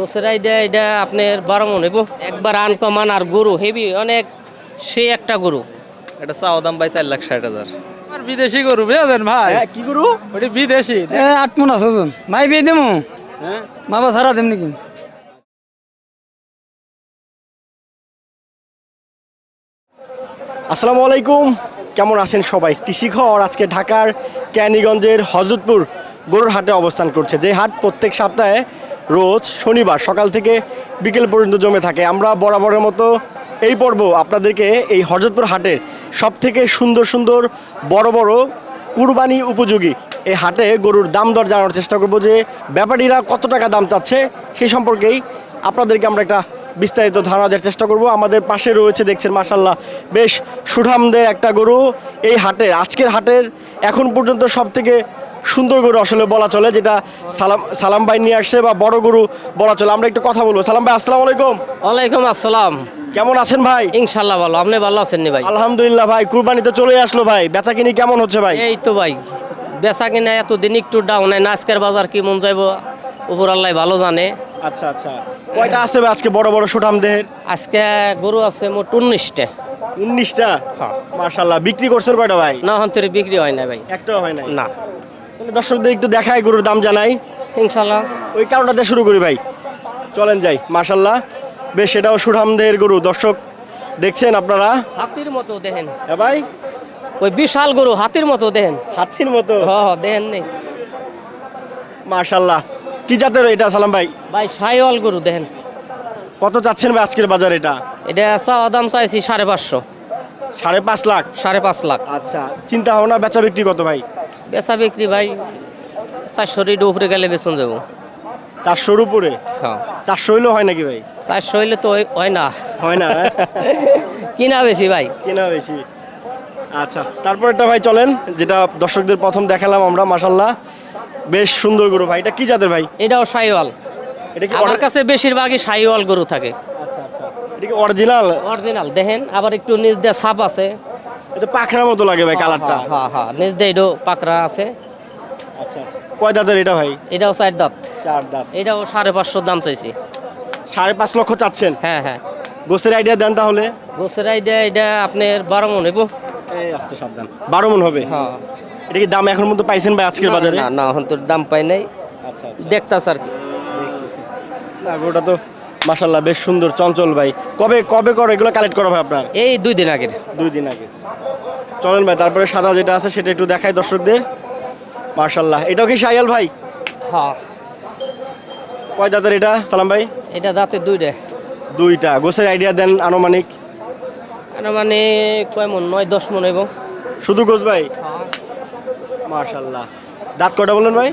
গোসের আইডিয়া এটা আপনার বারো মন হইব। একবার আনকমান আর গরু হেভি অনেক সে একটা গরু। এটা চাওয়া দাম ভাই চার লাখ ষাট হাজার। আমার বিদেশি গরু বুঝলেন ভাই? হ্যাঁ কি গরু? ওটি বিদেশি। আট মন আছে মাই বিয়ে দেবো হ্যাঁ। বাবা সারা নাকি আসসালামু আলাইকুম। কেমন আছেন সবাই? কৃষি কৃষিঘর আজকে ঢাকার ক্যানিগঞ্জের হজরতপুর গরুর হাটে অবস্থান করছে। যে হাট প্রত্যেক সপ্তাহে রোজ শনিবার সকাল থেকে বিকেল পর্যন্ত জমে থাকে। আমরা বরাবরের মতো এই পর্ব আপনাদেরকে এই হজরতপুর হাটের সব থেকে সুন্দর সুন্দর বড় বড় কুরবানি উপযোগী এই হাটে গরুর দাম দর জানানোর চেষ্টা করব যে ব্যাপারীরা কত টাকা দাম চাচ্ছে সেই সম্পর্কেই আপনাদেরকে আমরা একটা বিস্তারিত ধারণা দেওয়ার চেষ্টা করব। আমাদের পাশে রয়েছে, দেখছেন মাসাল্লাহ বেশ সুঠামদের একটা গরু। এই হাটের, আজকের হাটের এখন পর্যন্ত সব থেকে সুন্দর গরু আসলে বলা চলে যেটা সালাম সালাম ভাই নিয়ে আসছে বা বড় গরু বলা চলে। আমরা একটু কথা বলব। সালাম ভাই আসসালামু আলাইকুম। ওয়ালাইকুম আসসালাম। কেমন আছেন ভাই? ইনশাল্লাহ ভালো। আপনি ভালো আছেন নি ভাই? আলহামদুলিল্লাহ ভাই কুরবানি তো চলে আসলো ভাই। বেচা কিনি কেমন হচ্ছে ভাই? এই তো ভাই বেচা কিনা এতদিন একটু ডাউন না আজকের বাজার কি মন যাইব উপর আল্লাহ ভালো জানে। আচ্ছা আচ্ছা। কয়টা আছে ভাই আজকে বড় বড় সুঠাম দেহের? আজকে গরু আছে মোট উনিশটা। উনিশটা? হ্যাঁ। মার্শাল্লাহ বিক্রি করছেন কয়টা ভাই? না হন্তরে বিক্রি হয় না ভাই। একটাও হয় না না। তাহলে দর্শকদের একটু দেখায় গরুর দাম জানাই। ইনশাল্লাহ ওই কারণটাতে শুরু করি ভাই। চলেন যাই মার্শাল্লাহ বেশ সেটাও সুঠামদের গরু। দর্শক দেখছেন আপনারা? হাতির মতো দেখেন। হ্যাঁ ভাই? ওই বিশাল গরু হাতির মতো দেখেন। হাতির মতো? দেখেন নি। মার্শাল্লাহ কি জাতের এটা সালাম ভাই? ভাই সাইওয়াল গরু দেখেন। কত চাচ্ছেন ভাই আজকের বাজার এটা? এটা চাওয়া দাম চাইছি সাড়ে পাঁচশো। সাড়ে পাঁচ লাখ? সাড়ে পাঁচ লাখ। আচ্ছা চিন্তা ভাবনা বেচা বিক্রি কত ভাই? বেচা বিক্রি ভাই চারশো রিড উপরে গেলে বেচন যাব। চারশোর উপরে? হ্যাঁ। চারশো হইলেও হয় নাকি ভাই? চারশো হইলে তো হয়- হয় না। হয় না কিনা বেশি ভাই। কেনা বেশি। আচ্ছা তারপরটা ভাই চলেন যেটা দর্শকদের প্রথম দেখালাম আমরা মাসাল্লাহ বেশ সুন্দর গরু ভাই এটা কি জাতের ভাই? এটাও সাইওয়াল। এটা কি আমার কাছে বেশিরভাগই সাইওয়াল গরু থাকে। আচ্ছা আচ্ছা। এটা কি অরিজিনাল? অরিজিনাল দেখেন আবার একটু নিজ দিয়ে ছাপ আছে। এটা পাখরার মতো লাগে ভাই কালারটা। হ্যাঁ হ্যাঁ হ্যাঁ। নিজ দিয়ে এটাও পাকড়া আছে। আচ্ছা আচ্ছা। কয় দাঁতের এটা ভাই? এটাও চার দাঁত। চার দাঁত। এটাও সাড়ে পাঁচশোর দাম চাইছি। সাড়ে পাঁচ লক্ষ চাচ্ছেন? হ্যাঁ হ্যাঁ। গোসের আইডিয়া দেন তাহলে? গোসের আইডিয়া এটা আপনার বারো মন হইব। এই আসতে সাবধান। বারো মন হবে? হ্যাঁ। এটা কি দাম এখন মতো পাইছেন ভাই আজকের বাজারে? না না এখন তোর দাম পাই নাই। আচ্ছা আচ্ছা। দেখতাছ আর কি। না গরুটা তো মাসাল্লাহ বেশ সুন্দর চঞ্চল ভাই। কবে কবে করে? এগুলো কালেক্ট করা ভাই আপনার? এই দুই দিন আগের। দুই দিন আগে। চলেন ভাই তারপরে সাদা যেটা আছে সেটা একটু দেখাই দর্শকদের। মার্শাল্লাহ এটাও কি সাইয়াল ভাই? হ্যাঁ কয় দাঁতের এটা সালাম ভাই? এটা দাঁতে দুইটা। দুইটা। গোসের আইডিয়া দেন আনুমানিক। আনুমানিক মানে কয় মন? নয় দশ মন হইব। শুধু গোস ভাই? মার্শাল্লাহ দাঁত কটা বলেন ভাই?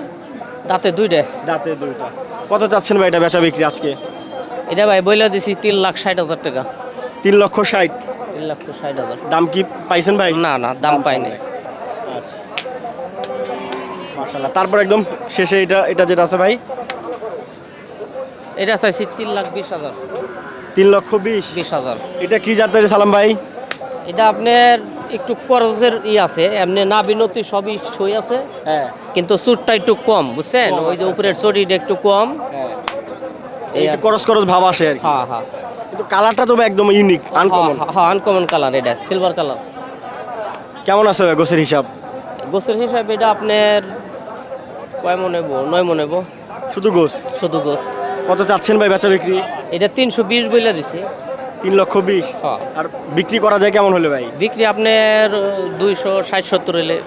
দাঁতে দুইটা। দাঁতে দুইটা। কত চাচ্ছেন ভাই এটা বেচা বিক্রি আজকে? এটা ভাই বইলা দিছি তিন লাখ ষাট হাজার টাকা। তিন লক্ষ ষাট? তিন লাখ ষাট হাজার। দাম কি পাইছেন ভাই? না না দাম পাই নাই আচ্ছা। মার্শাল্লাহ তারপর একদম শেষে এটা এটা যেটা আছে ভাই? এটা চাইছি তিন লাখ বিশ হাজার। তিন লক্ষ বিশ? বিশ হাজার। এটা কি জাতের সালাম ভাই? এটা আপনার একটু করজের ই আছে এমনি না বিনতি সবই সই আছে। হ্যাঁ। কিন্তু চুটটা একটু কম বুঝছেন? ওই যে আচ্ছা, উপরের চটিটা একটু কম। হ্যাঁ। একটু করস করস ভাব আসে আর কি। হ্যাঁ হ্যাঁ। কিন্তু কালারটা তো একদম ইউনিক আনকমন হ্যাঁ আনকমন কালার এটা সিলভার কালার কেমন আছে ভাই গোসের হিসাব? গোসের হিসাবে এটা আপনার কয় মনে হইব নয় মনে হইব শুধু গোস শুধু গোস কত চাচ্ছেন ভাই বেচা বিক্রি? এটা তিনশো বিশ বইলা দিছি। তিন লক্ষ বিশ? হ্যাঁ। আর বিক্রি করা যায় কেমন হলে ভাই? বিক্রি আপনার দুইশো ষাট সত্তর হলে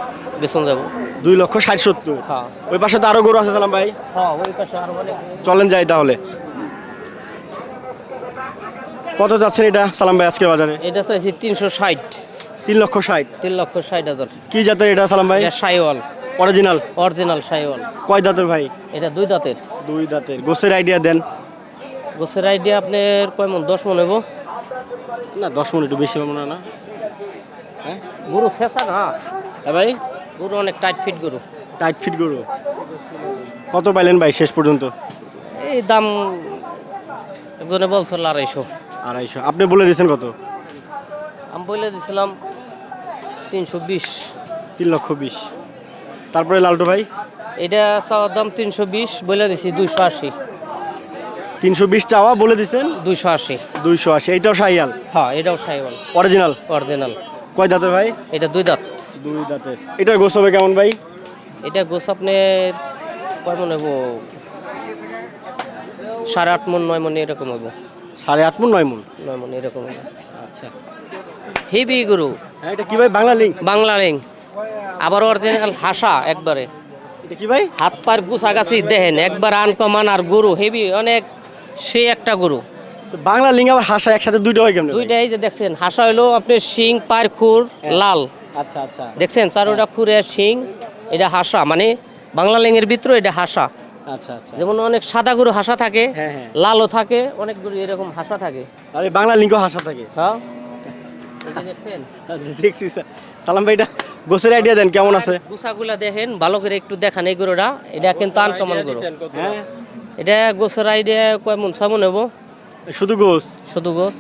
বেতন যাব। দুই লক্ষ ষাট সত্তর? হ্যাঁ। ওই পাশে তো আরও গরু আছে সালাম ভাই। হ্যাঁ ওই পাশে আরও অনেক চলেন যাই তাহলে। কত যাচ্ছেন এটা সালাম ভাই আজকের বাজারে? এটা তো চাইছি তিনশো ষাট। তিন লক্ষ ষাট। তিন লক্ষ ষাট হাজার। কি জাতের এটা সালাম ভাই? এটা সাইওয়াল। Original original Sahiwal. কয় দাঁতের ভাই? এটা দুই দাঁতের। দুই দাঁতের। গোসের আইডিয়া দেন। গোসের আইডিয়া আপনার কয় মন? দশ মন হইব। না দশ মিনিট একটু বেশি হবে না না। হ্যাঁ? গরু শেষা না। হ্যাঁ ভাই? গরু অনেক টাইট ফিট গরু। টাইট ফিট গরু। কত পাইলেন ভাই শেষ পর্যন্ত? এই দাম একজনে বলছিল আড়াইশো। আড়াইশো। আপনি বলে দিয়েছেন কত? আমি বলে দিছিলাম তিনশো বিশ। তিন লক্ষ বিশ। তারপরে লালটু ভাই? এটা চাওয়ার দাম তিনশো বিশ বলে দিছি দুইশো আশি। তিনশো বিশ চাওয়া বলে দিচ্ছেন দুইশো আশি। দুইশো আশি। এইটাও শাহিয়াল? হ্যাঁ এটাও সাইবল অরিজিনাল অরিজিনাল কয় দাঁতের ভাই? এটা দুই দাঁত। দুই দাঁতের। এটার গোস হবে কেমন ভাই? এটা গোস আপনার কয় মনে হব সাড়ে আট মন নয় মন এরকম হইব। সাড়ে আট মন নয় মন নয় মন এরকম। আচ্ছা। হেভি গরু। হ্যাঁ এটা কি ভাই? বাংলা লিঙ্ক? বাংলা রিং আবার অরিজিনাল হাসা একবারে। এটা কি ভাই? হাত পায়ের গুছাগাছি দেখেন একবার আনকমান আর গরু হেভি অনেক সে একটা গরু। বাংলা লিঙ্ক আবার হাসা একসাথে দুইটা হয় কেমন দুইটাই যে দেখছেন হাসা হইল আপনার শিং পায়ের খুর লাল। আচ্ছা আচ্ছা। দেখছেন চারোটা খুরে শিং এটা হাসা মানে বাংলা লেঙের ভিতরে এটা হাসা আচ্ছা আচ্ছা। যেমন অনেক সাদা গরু হাসা থাকে হ্যাঁ, হ্যাঁ। লালও থাকে অনেক গরু এরকম হাসা থাকে। আর এই বাংলা লিঙ্গ হাসা থাকে। হ্যাঁ। দেখছি সালাম ভাই এটা গোসের আইডিয়া দেন কেমন আছে? গুছাগুলা দেখেন ভালো করে একটু দেখান এই গরুটা। এটা কিন্তু আনকমন গরু। হ্যাঁ। এটা গোসের আইডিয়া কয় মন ছয় মন হব শুধু গোস? শুধু গোস।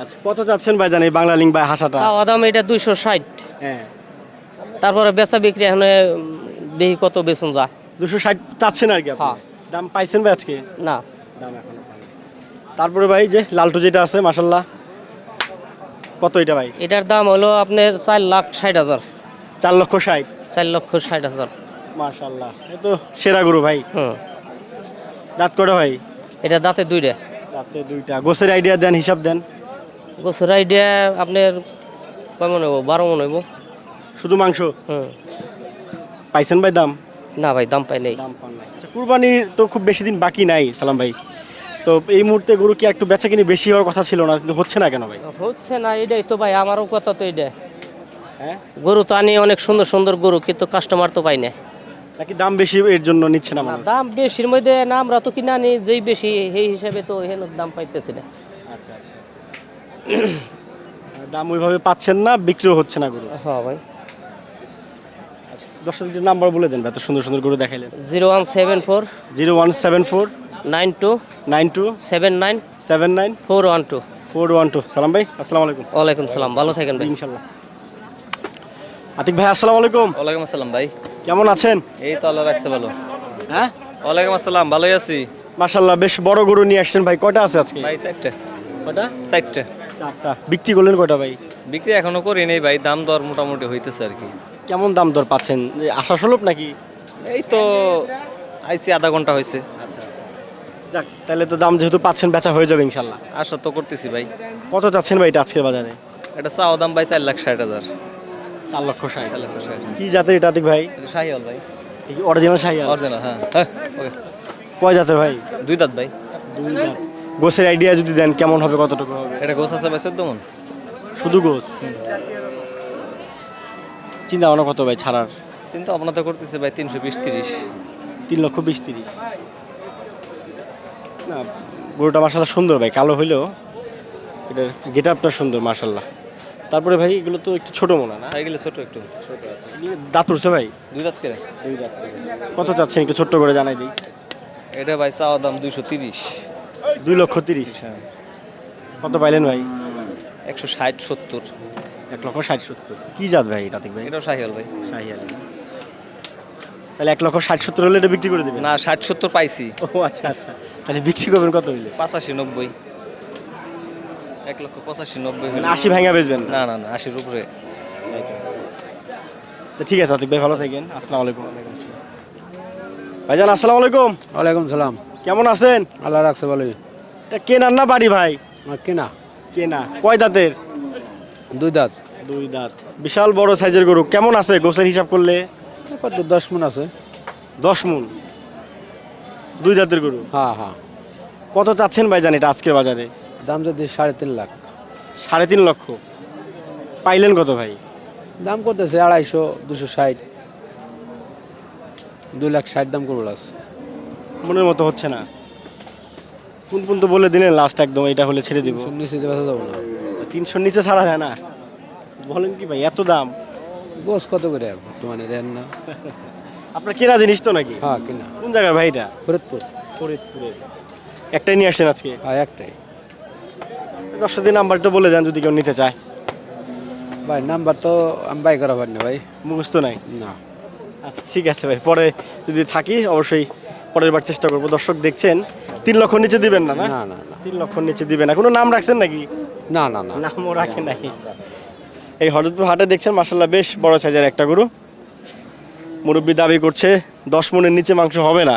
আচ্ছা কত চাচ্ছেন ভাই জান এই বাংলা লিঙ্ক বা হাসাটা? তাও দাম এটা দুইশো ষাট। হ্যাঁ। তারপরে বেচা বিক্রি এখন দেখি কত বেচুন যা দুশো ষাট চাচ্ছেন আর কি আপনি? হ্যাঁ। দাম পাইছেন ভাই আজকে? না। দাম এখন তারপরে ভাই যে লালটু যেটা আছে মাসাল্লাহ কত এটা ভাই? এটার দাম হলো আপনার চার লাখ ষাট হাজার। চার লক্ষ ষাট? চার লক্ষ ষাট হাজার। মাশাল্লাহ এ তো সেরা গরু ভাই। হুম। দাঁত করে ভাই? এটা দাঁতে দুইটা। দাঁতে দুইটা। গোসের আইডিয়া দেন হিসাব দেন। গোসর আইডিয়া আপনার কয় মনে হইব? বারো মনে হইব। শুধু মাংস? হুম। পাইছেন ভাই দাম? না ভাই দাম পাই নেই। দাম পান নাই। আচ্ছা কুরবানির তো খুব বেশি দিন বাকি নাই সালাম ভাই। তো এই মুহূর্তে গরু কি একটু বেচা কিনি বেশি হওয়ার কথা ছিল না কিন্তু হচ্ছে না কেন ভাই? হচ্ছে না এটাই তো ভাই আমারও কথা তো এটা হ্যাঁ? গরু তো আনি অনেক সুন্দর সুন্দর গরু কিন্তু কাস্টমার তো পাই না নাকি দাম বেশি এর জন্য নিচ্ছে না না, মানুষ? দাম বেশির মধ্যে না আমরা তো কিনা আনি যেই বেশি সেই হিসাবে তো হেন দাম পাইতেছি না। আচ্ছা আচ্ছা। দাম ওইভাবে পাচ্ছেন না বিক্রিও হচ্ছে না গরু। হ্যাঁ ভাই। দর্শকদের নাম্বার বলে দেন এত সুন্দর সুন্দর গরু দেখাইলেন। Zero one seven four. Zero one seven four nine two. Nine two seven nine. Seven nine. Four one two. Four one two. সালাম ভাই আসসালামু আলাইকুম। ওয়ালাইকুম সালাম ভালো থাকেন ভাই। ইনশাল্লাহ। আতিক ভাই আসসালামু আলাইকুম। ওয়ালাইকুম আসসালাম ভাই। কেমন আছেন? এই তো আল্লাহ রাখছে ভালো। হ্যাঁ? ওয়ালাইকুম আসসালাম ভালোই আছি। মাশাল্লাহ বেশ বড় গরু নিয়ে আসছেন ভাই কয়টা আছে আজকে? ভাই চারটে। কয়টা? চারটে। চারটা। বিক্রি করলেন কয়টা ভাই? বিক্রি এখনও করি নেই ভাই দাম দর মোটামুটি হইতেছে আর কি। কেমন দাম দর পাচ্ছেন? যে আশা স্বরূপ নাকি? এই তো আইসি আধা ঘণ্টা হয়েছে। যাক তাহলে তো দাম যেহেতু পাচ্ছেন বেচা হয়ে যাবে ইনশাল্লাহ। আশা তো করতেছি ভাই। কত চাচ্ছেন ভাই এটা আজকের বাজারে? এটা চাওয়া দাম ভাই চার লাখ ষাট হাজার। চার লক্ষ ষাট। চার লক্ষ ষাট। কি জাতের এটা দিক ভাই? এটা শাহিওয়াল ভাই। অরিজিনাল শাহিয়াল অরিজিনাল হ্যাঁ। হ্যাঁ ওকে। কয় জাতের ভাই? দুই দাঁত ভাই। দুই দাঁত। গোসের আইডিয়া যদি দেন কেমন হবে কতটুকু হবে? এটা গোছ আছে ভাই চোদ্দ মন। শুধু গোস চিন্তা ভাবনা কত ভাই ছাড়ার? চিন্তা ভাবনা তো করতেছে ভাই তিনশো বিশ তিরিশ। তিন লক্ষ বিশ তিরিশ। না গরুটা মার্শাল্লাহ সুন্দর ভাই কালো হইলেও এটার গেট আপটা সুন্দর মার্শাল্লাহ তারপরে ভাই এগুলো তো একটু ছোট মনে না? হয়ে গেলে ছোট একটু। দাঁত উঠছে ভাই? দুই দাঁত করে। কত চাচ্ছেন একটু ছোট্ট করে জানাই দিই? এটা ভাই চাওয়া দাম দুইশো তিরিশ। দুই লক্ষ তিরিশ। হ্যাঁ। কত পাইলেন ভাই? একশো ষাট সত্তর। এক লক্ষ ষাট সত্তর। কি জাত ভাই এটা ভাই? এটাও শাহিওয়াল ভাই। শাহিয়ালি তাহলে এক লক্ষ ষাট সত্তর হলে এটা বিক্রি করে দেবেন? না ষাট সত্তর পাইছি। ও আচ্ছা আচ্ছা। তাহলে বিক্রি করবেন কত হইলে? পাঁচাশি নব্বই। এক লক্ষ পঁচাশি নব্বই মানে হলে- আশি ভাঙা বেচবেন না? না না আশির উপরে। তো ঠিক আছে আতিক ভাই ভালো থাকেন। আসসালামু আলাইকুম। ভাইজান আসসালামু আলাইকুম। ওয়ালাইকুম সালাম। কেমন আছেন? আল্লাহ রাখছে ভালোই। এটা কেনার না বাড়ি ভাই? কেনা কিনা। কেনা। কয় দাঁতের? দুই দাঁত। দুই দাঁত। বিশাল বড় সাইজের গরু। কেমন আছে? গোছের হিসাব করলে? কত দশ মন আছে। দশ মুন। দুই দাঁতের গরু? হ্যাঁ হ্যাঁ। কত চাচ্ছেন ভাইজান এটা আজকের বাজারে? দাম যদি সাড়ে তিন লাখ। সাড়ে তিন লক্ষ। পাইলেন কত ভাই? দাম করতেছে আড়াইশো দুশো ষাট। দুই লাখ ষাট দাম করব লাস মনের মতো হচ্ছে না। কোন কোন তো বলে দিলেন লাস্ট একদম এটা হলে ছেড়ে দিব। নিচে বেচা যাব না। তিনশোর নিচে ছাড়া যায় না। বলেন কি ভাই এত দাম? গোস কত করে বর্তমানে দেন না। আপনার কেনা জিনিস তো নাকি? হ্যাঁ কিনা। কোন জায়গার ভাই এটা? ফরিদপুর। ফরিদপুরের। একটাই নিয়ে আসছেন আজকে? হ্যাঁ একটাই। দশটা দিন নাম্বারটা বলে দেন যদি কেউ নিতে চায়। ভাই নাম্বার তো আমি বাই করা পারি না ভাই। মুখস্থ নাই? না। আচ্ছা ঠিক আছে ভাই পরে যদি থাকি অবশ্যই পরের বার চেষ্টা করব। দর্শক দেখছেন তিন লক্ষ নিচে দিবেন না না? না না না। তিন লক্ষ নিচে দিবেন না। কোনো নাম রাখছেন নাকি? না না না। নামও রাখে নাই। এই হরদপুর হাটে দেখছেন মাসাল্লাহ বেশ বড় সাইজের একটা গরু। মুরব্বী দাবি করছে দশ মনের নিচে মাংস হবে না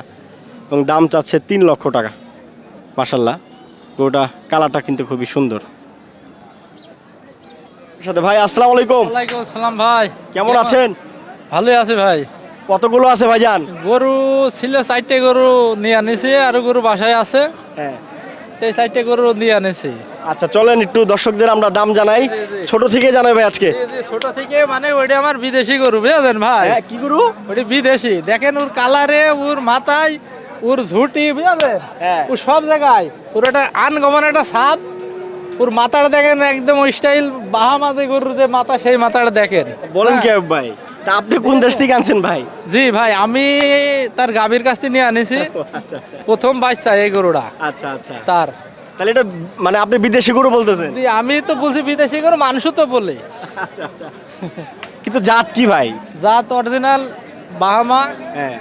এবং দাম চাচ্ছে তিন লক্ষ টাকা। মাসাল্লাহ গরুটা কালারটা কিন্তু খুবই সুন্দর। সাথে ভাই আসসালামু আলাইকুম। ওয়ালাইকুম আসসালাম ভাই। কেমন? আছেন? ভালোই আছে ভাই। কতগুলো আছে ভাইজান? গরু ছিল চারটে গরু নিয়ে আনিছি আর গরু বাসায় আছে। হ্যাঁ। এই চারটে গরু নিয়ে আনিছি। আচ্ছা চলেন একটু দর্শকদের আমরা দাম জানাই। ছোট থেকে জানাই ভাই আজকে। ছোট থেকে মানে ওইটা আমার বিদেশি গরু বুঝলেন ভাই? হ্যাঁ কি গরু? ওটি বিদেশি। দেখেন ওর কালারে ওর মাথায় ওর ঝুটি বুঝলেন হ্যাঁ। ও সব জায়গায়। ওর একটা আনগমন একটা সাপ। ওর মাথাটা দেখেন একদম ওই স্টাইল বাহা মাঝে গরুর যে মাথা সেই মাথাটা দেখেন। বলেন কি হ্যাঁ। ভাই? তা আপনি কোন দেশ থেকে আনছেন ভাই? জি ভাই আমি তার গাভীর কাছ থেকে নিয়ে আনিছি। আচ্ছা আচ্ছা। প্রথম বাচ্চা এই গরুটা। আচ্ছা আচ্ছা। তার। তাহলে এটা মানে আপনি বিদেশি গরু বলতেছেন? জি আমি তো বলছি বিদেশি গরু মানুষও তো বলে। আচ্ছা আচ্ছা। কিন্তু জাত কি ভাই? জাত অরিজিনাল বাহামা। হ্যাঁ।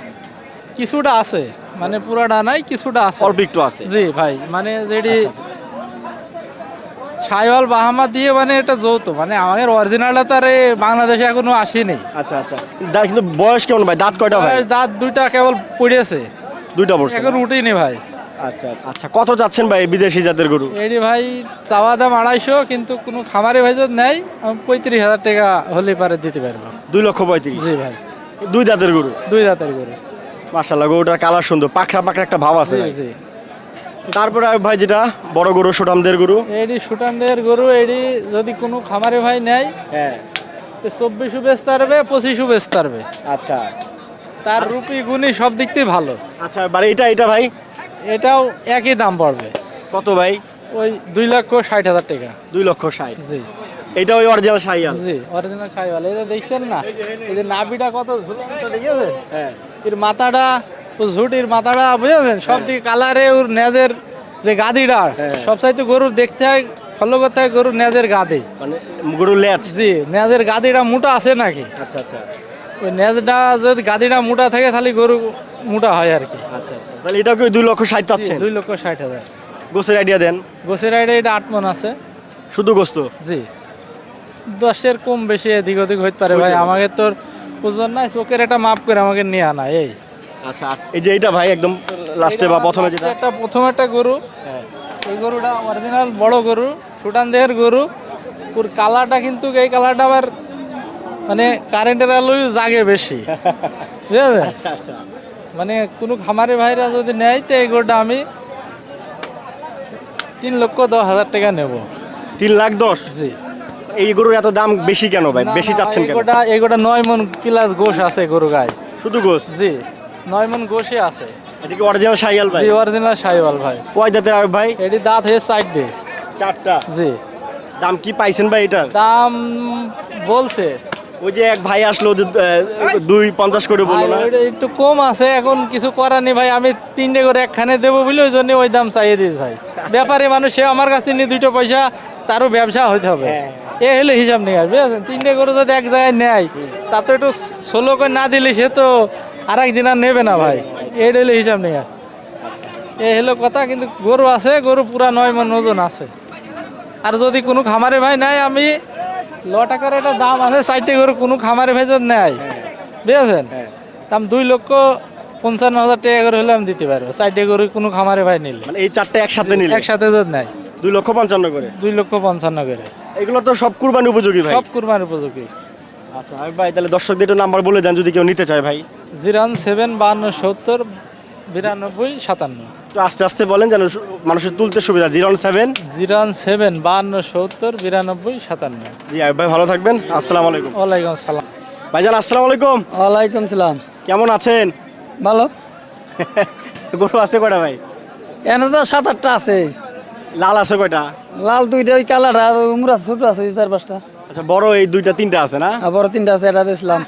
কিছুটা আছে মানে পুরাটা নাই কিছুটা আছে। অল্প একটু আছে। জি ভাই মানে যেটি সাইওয়াল বাহামা দিয়ে মানে এটা যৌথ মানে আমাদের অরিজিনালটা তার এই বাংলাদেশে এখনও আসেনি। আচ্ছা আচ্ছা। দা- কিন্তু বয়স কেমন ভাই? দাঁত কয়টা ভাই? দাঁত দুইটা কেবল পড়েছে। দুইটা বছর এখন উঠেনি ভাই। আচ্ছা আচ্ছা। আচ্ছা কত যাচ্ছেন ভাই বিদেশি জাতের গরু? এডি ভাই চাওয়া দাম আড়াইশো কিন্তু কোনো খামারে ভাই যদি নেয় আমি পঁয়ত্রিশ হাজার টাকা হলে পারে দিতে পারব। দুই লক্ষ পঁয়ত্রিশ? জি ভাই। দুই দাঁতের গরু? দুই দাঁতের গরু। মার্শাল্লাহ গরুটার কালার সুন্দর পাখরা পাখরা একটা ভাব আছে জি ভাই। জি। তারপরে ভাই যেটা বড় গরু সুটামদের গরু। এডি সুটানদের গরু এডি যদি কোনো খামারে ভাই নেয় হ্যাঁ। চব্বিশও বেচতে পারবে পঁচিশও বেচতে পারবে আচ্ছা। তার রুপি গুণি সব দিক থেকে ভালো। আচ্ছা বারে এটা এটা ভাই? এটাও একই দাম পড়বে। কত ভাই? ওই দুই লক্ষ ষাট হাজার টাকা। দুই লক্ষ ষাট। জি। এটা ওই অরিজিনাল শাহিয়াল জি অরিজিনাল শাড়িওয়ালা এটা দেখছেন না? এই যে নাভিটা কত ঝুলন্ত দেখেছেন হ্যাঁ। এর মাথাটা ও ঝুটির মাথাটা বুঝেছেন? সব দিকে কালারে ওর নেজের যে গাদিটা হ্যাঁ। সব চাইতে গরুর দেখতে হয় ফলো করতে হয় গরুর নেজের গাদি। মানে গরু লেজ? জি নেজের গাদিটা মোটা আছে নাকি? আচ্ছা আচ্ছা। ওই নেজটা যদি গাদিটা মোটা থাকে তাহলে গরু মোটা হয় আর কি। আচ্ছা আচ্ছা। তাহলে এটাও কি দুই লক্ষ ষাট চাচ্ছেন দুই লক্ষ ষাট হাজার। গোসের আইডিয়া দেন। গোসের আইডিয়া এটা আট মন আছে। শুধু গোস্ত? জি। দশের কম বেশি এদিক ওদিক হইতে পারে ভাই আমাকে তোর ওজন নাই চোখের একটা মাপ করে আমাকে নিয়ে আনা এই। আচ্ছা এই যে এইটা ভাই একদম লাস্টে বা প্রথমে যেটা। একটা প্রথম একটা গরু। এই গরুটা অরিজিনাল বড় গরু সুটান দেহের গরু। ওর কালারটা কিন্তু এই কালারটা আবার মানে কারেন্টের আলোয় জাগে বেশি। আচ্ছা আচ্ছা। মানে কোনো খামারে ভাইরা যদি নেয় তো এই গরুটা আমি তিন লক্ষ দশ হাজার টাকা নেব। তিন লাখ দশ? জি। এই গরুর এত দাম বেশি কেন ভাই? বেশি চাচ্ছেন কেন? এগোটা এগোটা নয় মন প্লাস গোশ আছে গরু গায়ে শুধু গোস জি। নয় মন গোশে আছে। এটা কি অরিজিনাল শাহিয়াল ভাই? জি অরিজিনাল সাইওয়াল ভাই। কয় দাঁতের আয়ুব ভাই? এটি দাঁত হয়ে সাইড ডে চারটা? জি। দাম কি পাইছেন ভাই এটার? দাম বলছে। ওই যে এক ভাই আসলো যে দুই পঞ্চাশ করে বলল না? একটু কম আছে এখন কিছু করার নেই ভাই আমি তিনটে করে একখানে দেবো বলে ওই জন্য ওই দাম চাইয়ে দিস ভাই। ব্যাপারে মানুষ সে আমার কাছ থেকে নিয়ে দুটো পয়সা তারও ব্যবসা হতে হবে। এ হলে হিসাব নেই আসবে? তিনটে করে যদি এক জায়গায় নেয় তা তো একটু ষোলো করে না দিলে সে তো আর একদিন আর নেবে না ভাই। এটা হলে হিসাব নেই আর এ হলো কথা কিন্তু গরু আছে গরু পুরা নয় মন ওজন আছে। আর যদি কোনো খামারে ভাই নাই আমি ল টাকার একটা দাম আছে চারটে গরু কোনো খামারে ভাই যদি নেয় বুঝেছেন? দাম দুই লক্ষ পঞ্চান্ন হাজার টাকা করে হলে আমি দিতে পারব। চারটে গরু কোনো খামারে ভাই নিলে। মানে এই চারটে একসাথে নিলে? একসাথে যদি নেয়। দুই লক্ষ পঞ্চান্ন করে? দুই লক্ষ পঞ্চান্ন করে। এগুলো তো সব কুরবানি উপযোগী ভাই? সব কুরবান উপযোগী। আচ্ছা ভাই তাহলে দর্শকদের একটু নাম্বার বলে দেন যদি কেউ নিতে চায় ভাই। জিরান সেভেন বাহান্ন সত্তর বিরানব্বই সাতান্ন। আস্তে আস্তে বলেন যেন মানুষের তুলতে সুবিধা জিরো সেভেন? জিরান সেভেন বান্ন সত্তর বিরানব্বই সাতান্ন। জি ভাই ভালো থাকবেন। আসসালামু আলাইকুম। ওয়ালাইকুম সালাম ভাইজান আসসালামু আলাইকুম। ওয়ালাইকুম সালাম। কেমন আছেন? ভালো। গরু আছে কয়টা ভাই? এনে তো সাত আটটা আছে। লাল আছে কয়টা? লাল দুইটা ওই কালারটা আর উমরা ছোট আছে চার পাঁচটা। আচ্ছা বড় এই দুইটা তিনটা আছে না? বড় তিনটা আছে এটা বেচলাম।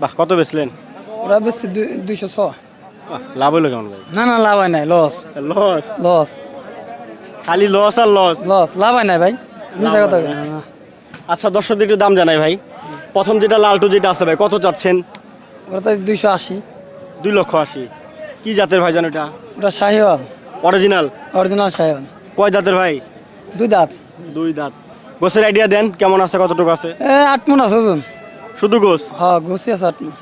বাহ কত বেচলেন? ওরা বেশি দুইশো ছ লাভ হলো কেমন ভাই না না লাভ হয় নাই লস লস লস খালি লস আর লস লস লাভ হয় নাই ভাই মিশা কথা না, না আচ্ছা দর্শকদের একটু দাম জানাই ভাই প্রথম যেটা লালটু যেটা আছে ভাই কত চাচ্ছেন ওরা তো দুইশো আশি দুই লক্ষ আশি কি জাতের ভাই জানো এটা ওটা শাহিওয়াল অরিজিনাল অরিজিনাল সাহেব কয় দাঁতের ভাই দুই দাঁত দুই দাঁত গোসের আইডিয়া দেন কেমন আছে কতটুকু আছে এ আট মন আছে শুধু গোস হ গুছি আছে আট মন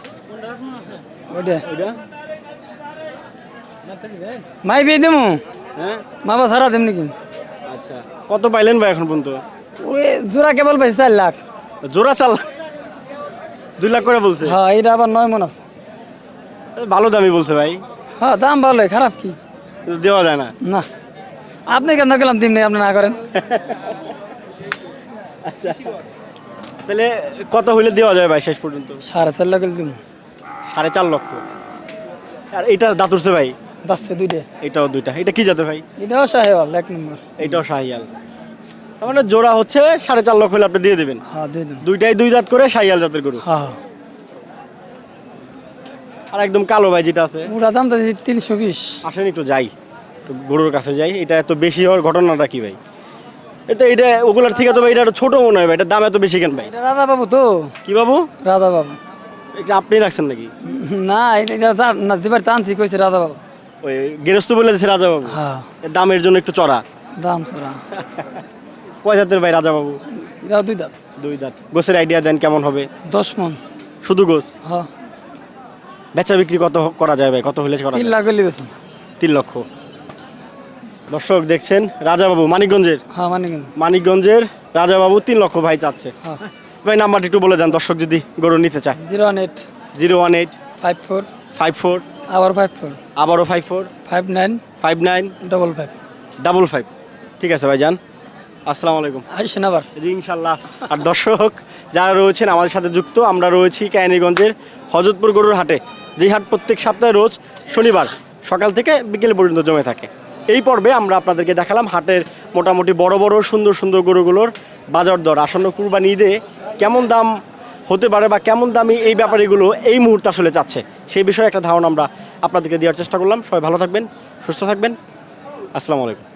মাই বিয়ে দেবো। হ্যাঁ? মাবা সারা দেম নাকি আচ্ছা। কত পাইলেন ভাই এখন পর্যন্ত? ওই জোড়া কেবল পাইছে চার লাখ। জোড়া চাল দুই লাখ করে বলছে? হ্যাঁ এটা আবার নয় মন আছে। ভালো দামি বলছে ভাই। হ্যাঁ দাম ভালো খারাপ কি? দেওয়া যায় না। না। আপনি কেন গেলাম দিন আপনি না করেন। আচ্ছা। তাহলে কত হইলে দেওয়া যায় ভাই শেষ পর্যন্ত? সাড়ে চার লাখ দিব সাড়ে চার লক্ষ। আর এইটা দাঁত উঠছে ভাই? যাচ্ছে দুইটা। এটাও দুইটা। এটা কি জাতের ভাই? এটাও সাহেব এক নম্বর। এটাও শাহিয়াল তার মানে জোড়া হচ্ছে সাড়ে চার লক্ষ হলে আপনি দিয়ে দেবেন? হ্যাঁ দিয়ে দেবো। দুইটাই দুই দাঁত করে শাহিয়াল জাতের গরু? হ্যাঁ আর একদম কালো ভাই যেটা আছে। ওটা দাম তো তিনশো বিশ। আসেন একটু যাই। একটু গরুর কাছে যাই। এটা এত বেশি হওয়ার ঘটনাটা কি ভাই? এটা এটা ওগুলার থেকে তো ভাই এটা ছোট মনে হয় ভাই। এটার দাম এত বেশি কেন ভাই? এটা রাজা বাবু তো। কি বাবু? রাজা বাবু এটা আপনি রাখছেন নাকি? না এটা এটা না দিবার টানছি কইছে রাজা বাবু। ওই গেরস্ত বলে দিচ্ছে রাজা বাবু। হ্যাঁ। দামের জন্য একটু চড়া। দাম সারা কয় জাতের ভাই রাজা বাবু? এটাও দুই দাম দুই দাঁত। গোসের আইডিয়া দেন কেমন হবে? দশ মন। শুধু গোস হ্যাঁ। বেচা বিক্রি কত করা যায় ভাই? কত হলে করা তিন লাখ হলে বেশি তিন লক্ষ। দর্শক দেখছেন রাজাবাবু মানিকগঞ্জের? হ্যাঁ মানে কেন মানিকগঞ্জের রাজাবাবু তিন লক্ষ ভাই চাচ্ছে। হ্যাঁ। ভাই নাম্বারটা একটু বলে দেন দর্শক যদি গরু নিতে চায়। Zero one eight. Zero one eight. Five four. Five four. আবার ফাইভ ফোর। আবারও five four. Five nine. Five nine. Double five. Double five. ঠিক আছে ভাই যান। আসসালামু আলাইকুম। আসছেন আবার। জি ইনশাল্লাহ। আর দর্শক যারা রয়েছেন আমাদের সাথে যুক্ত আমরা রয়েছি ক্যানিগঞ্জের হজরতপুর গরুর হাটে। যে হাট প্রত্যেক সপ্তাহে রোজ শনিবার সকাল থেকে বিকেল পর্যন্ত জমে থাকে। এই পর্বে আমরা আপনাদেরকে দেখালাম হাটের মোটামুটি বড় বড় সুন্দর সুন্দর গরুগুলোর বাজার দর। আসন্ন কুরবানি ঈদে কেমন দাম হতে পারে বা কেমন দামি এই ব্যাপারেগুলো এই মুহূর্তে আসলে চাচ্ছে সেই বিষয়ে একটা ধারণা আমরা আপনাদেরকে দেওয়ার চেষ্টা করলাম। সবাই ভালো থাকবেন, সুস্থ থাকবেন। আসসালামু আলাইকুম।